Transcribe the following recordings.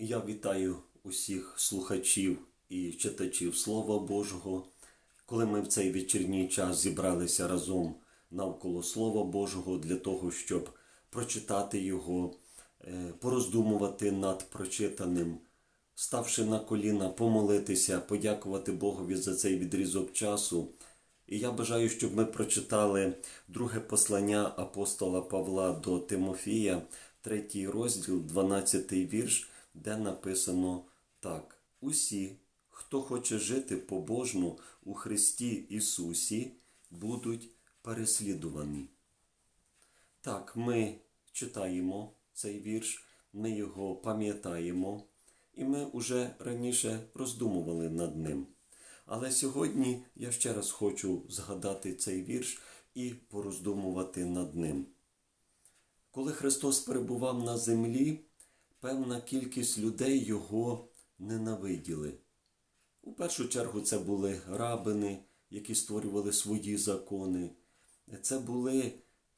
Я вітаю усіх слухачів і читачів Слова Божого, коли ми в цей вечірній час зібралися разом навколо Слова Божого для того, щоб прочитати його, е, пороздумувати над прочитаним, ставши на коліна, помолитися, подякувати Богові за цей відрізок часу. І я бажаю, щоб ми прочитали друге послання апостола Павла до Тимофія, третій розділ, 12 вірш, де написано так: Усі, хто хоче жити побожно у Христі Ісусі, будуть переслідувані. Так, ми читаємо цей вірш, ми його пам'ятаємо, і ми уже раніше роздумували над ним. Але сьогодні я ще раз хочу згадати цей вірш і пороздумувати над ним. Коли Христос перебував на землі, певна кількість людей його ненавиділи. У першу чергу це були рабини, які створювали свої закони. Це були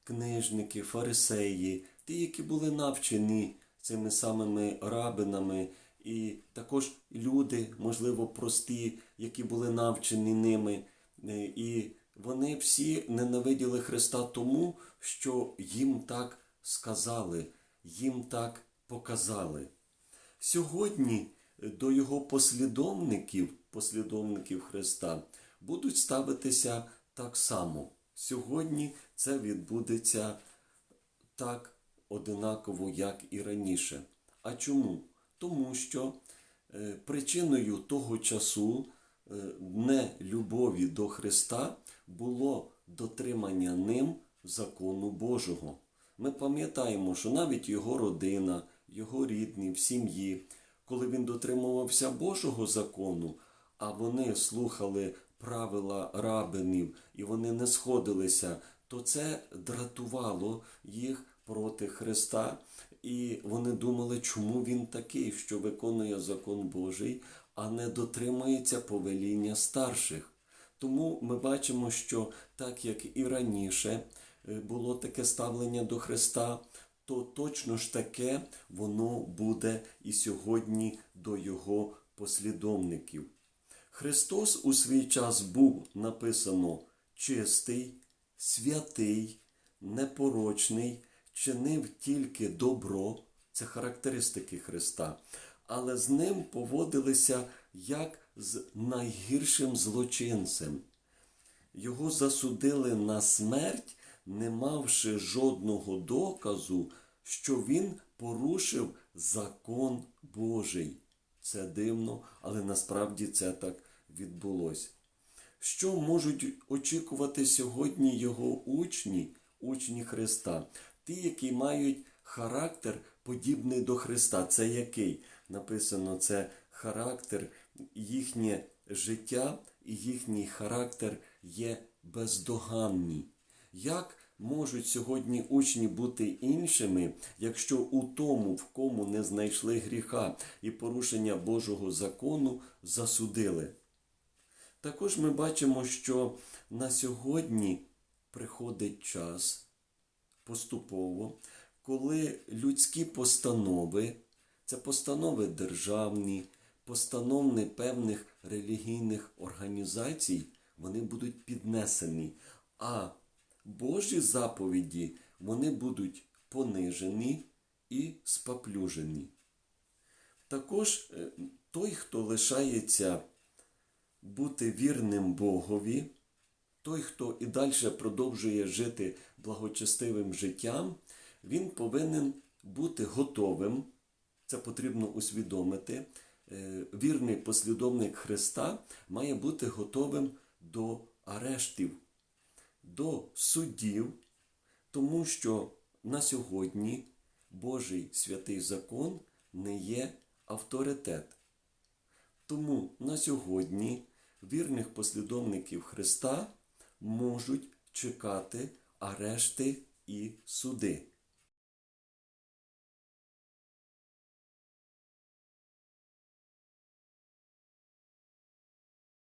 книжники, фарисеї, ті, які були навчені цими самими рабинами, і також люди, можливо, прості, які були навчені ними. Е, І вони всі ненавиділи Христа тому, що їм так сказали, їм так показали. Сьогодні до його послідовників, послідовників Христа, будуть ставитися так само. Сьогодні це відбудеться так одинаково, як і раніше. А чому? Тому що е, причиною того часу е, нелюбові до Христа було дотримання ним закону Божого. Ми пам'ятаємо, що навіть його родина, його рідні в сім'ї, коли він дотримувався Божого закону, а вони слухали правила рабинів і вони не сходилися, то це дратувало їх проти Христа. І вони думали, чому він такий, що виконує закон Божий, а не дотримується повеління старших. Тому ми бачимо, що так як і раніше е, було таке ставлення до Христа, то точно ж таке воно буде і сьогодні до Його послідовників. Христос у свій час був написано чистий, святий, непорочний, чинив тільки добро, це характеристики Христа, але з ним поводилися як з найгіршим злочинцем. Його засудили на смерть, не мавши жодного доказу, що він порушив закон Божий. Це дивно, але насправді це так відбулося. Що можуть очікувати сьогодні його учні, учні Христа? Ті, які мають характер подібний до Христа. Це який? Написано, це характер, їхнє життя і їхній характер є бездоганні. Як можуть сьогодні учні бути іншими, якщо у тому, в кому не знайшли гріха і порушення Божого закону, засудили? Також ми бачимо, що на сьогодні приходить час поступово, коли людські постанови, це постанови державні, постанови певних релігійних організацій, вони будуть піднесені, а Божі заповіді вони будуть понижені і споплюжені. Також е, той, хто лишається бути вірним Богові, той, хто і далі продовжує жити благочестивим життям, він повинен бути готовим, це потрібно усвідомити. Е, Вірний послідовник Христа має бути готовим до арештів, до судів, тому що на сьогодні Божий святий закон не є авторитет. Тому на сьогодні вірних послідовників Христа можуть чекати арешти і суди.